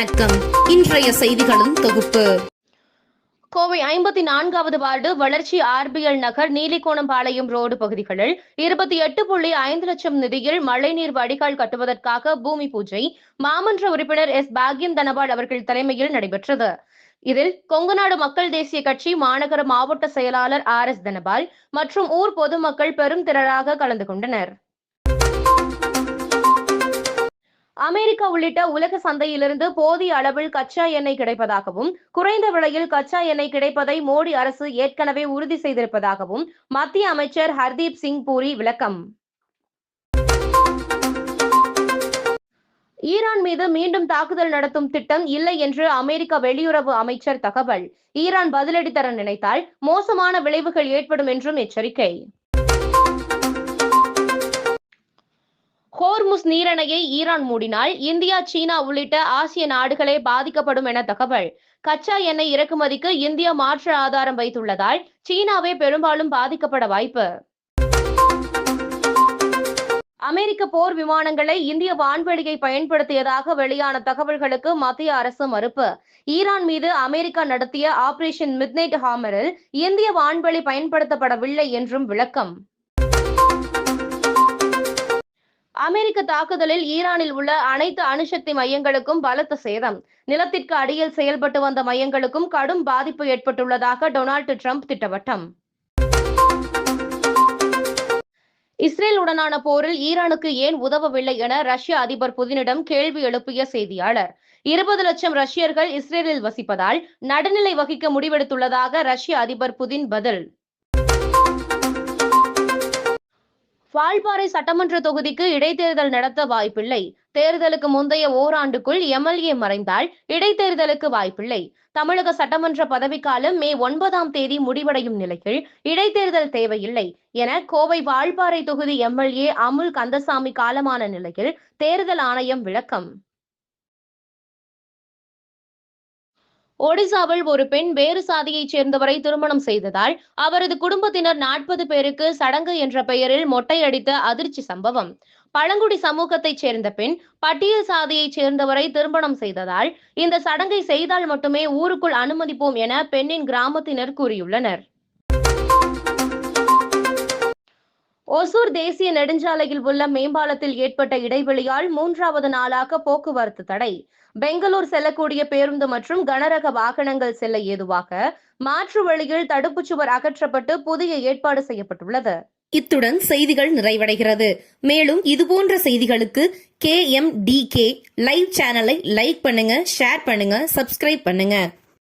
வணக்கம். இன்றைய செய்திகளும் தொகுப்பு. கோவை ஐம்பத்தி நான்காவது வார்டு வளர்ச்சி ஆர்பிஎல் நகர் நீலிகோணம்பாளையம் ரோடு பகுதிகளில் இருபத்தி எட்டு புள்ளி ஐந்து லட்சம் நிதியில் மழைநீர் வடிகால் கட்டுவதற்காக பூமி பூஜை. மாமன்ற உறுப்பினர் எஸ் பாக்யம் தனபால் அவர்கள் தலைமையில் நடைபெற்றது. இதில் கொங்குநாடு மக்கள் தேசிய கட்சி மாநகர மாவட்ட செயலாளர் ஆர் எஸ் தனபால் மற்றும் ஊர் பொதுமக்கள் பெரும் திரளாக கலந்து கொண்டனர். அமெரிக்கா உள்ளிட்ட உலக சந்தையிலிருந்து போதிய அளவில் கச்சா எண்ணெய் கிடைப்பதாகவும் குறைந்த விலையில் கச்சா எண்ணெய் கிடைப்பதை மோடி அரசு ஏற்கனவே உறுதி செய்திருப்பதாகவும் மத்திய அமைச்சர் ஹர்தீப் சிங் பூரி விளக்கம். ஈரான் மீது மீண்டும் தாக்குதல் நடத்தும் திட்டம் இல்லை என்று அமெரிக்க வெளியுறவு அமைச்சர் தகவல். ஈரான் பதிலடி தர நினைத்தால் மோசமான விளைவுகள் ஏற்படும் என்றும் எச்சரிக்கை. நீரணையை ஈரான் மூடினால் இந்தியா சீனா உள்ளிட்ட ஆசிய நாடுகளே பாதிக்கப்படும் என தகவல். கச்சா எண்ணெய் இறக்குமதிக்கு இந்தியா மாற்று ஆதாரம் வைத்துள்ளதால் சீனாவே பெரும்பாலும் பாதிக்கப்பட வாய்ப்பு. அமெரிக்க போர் விமானங்களை இந்திய வான்வெளியை பயன்படுத்தியதாக வெளியான தகவல்களுக்கு மத்திய அரசு மறுப்பு. ஈரான் மீது அமெரிக்கா நடத்திய ஆபரேஷன் மிட்நைட் ஹாமரில் இந்திய வான்வெளி பயன்படுத்தப்படவில்லை என்றும் விளக்கம். அமெரிக்க தாக்குதலில் ஈரானில் உள்ள அனைத்து அணுசக்தி மையங்களுக்கும் பலத்த சேதம். நிலத்திற்கு அடியில் செயல்பட்டு வந்த மையங்களுக்கும் கடும் பாதிப்பு ஏற்பட்டுள்ளதாக டொனால்டு ட்ரம்ப் திட்டவட்டம். இஸ்ரேலுடனான போரில் ஈரானுக்கு ஏன் உதவவில்லை என ரஷ்ய அதிபர் புதினிடம் கேள்வி எழுப்பிய செய்தியாளர். இருபது லட்சம் ரஷ்யர்கள் இஸ்ரேலில் வசிப்பதால் நடுநிலை வகிக்க முடிவெடுத்துள்ளதாக ரஷ்ய அதிபர் புதின் பதில். வால்பாறை சட்டமன்ற தொகுதிக்கு இடைத்தேர்தல் நடத்த வாய்ப்பில்லை. தேர்தலுக்கு முந்தைய ஓராண்டுக்குள் எம்எல்ஏ மறைந்தால் இடைத்தேர்தலுக்கு வாய்ப்பில்லை. தமிழக சட்டமன்ற பதவிக்காலம் மே ஒன்பதாம் தேதி முடிவடையும் நிலையில் இடைத்தேர்தல் தேவையில்லை என கோவை வால்பாறை தொகுதி எம்எல்ஏ அமுல் கந்தசாமி காலமான நிலையில் தேர்தல் ஆணையம் விளக்கம். ஒடிசாவில் ஒரு பெண் வேறு சாதியைச் சேர்ந்தவரை திருமணம் செய்ததால் அவரது குடும்பத்தினர் நாற்பது பேருக்கு சடங்கு என்ற பெயரில் மொட்டையடித்த அதிர்ச்சி சம்பவம். பழங்குடி சமூகத்தைச் சேர்ந்த பெண் பட்டியல் சாதியைச் சேர்ந்தவரை திருமணம் செய்ததால் இந்த சடங்கை செய்தால் மட்டுமே ஊருக்குள் அனுமதிப்போம் என பெண்ணின் கிராமத்தினர் கூறியுள்ளனர். ஒசூர் தேசிய நெடுஞ்சாலையில் உள்ள மேம்பாலத்தில் ஏற்பட்ட இடைவெளியால் மூன்றாவது நாளாக போக்குவரத்து தடை. பெங்களூர் செல்லக்கூடிய பேருந்து மற்றும் கனரக வாகனங்கள் செல்ல ஏதுவாக மாற்று வழியில் தடுப்புச் சுவர் அகற்றப்பட்டு புதிய ஏற்பாடு செய்யப்பட்டுள்ளது. இத்துடன் செய்திகள் நிறைவடைகிறது. மேலும் இதுபோன்ற செய்திகளுக்கு K M D K live சேனலை லைக் பண்ணுங்க ஷேர் பண்ணுங்க சப்ஸ்கிரைப் பண்ணுங்க.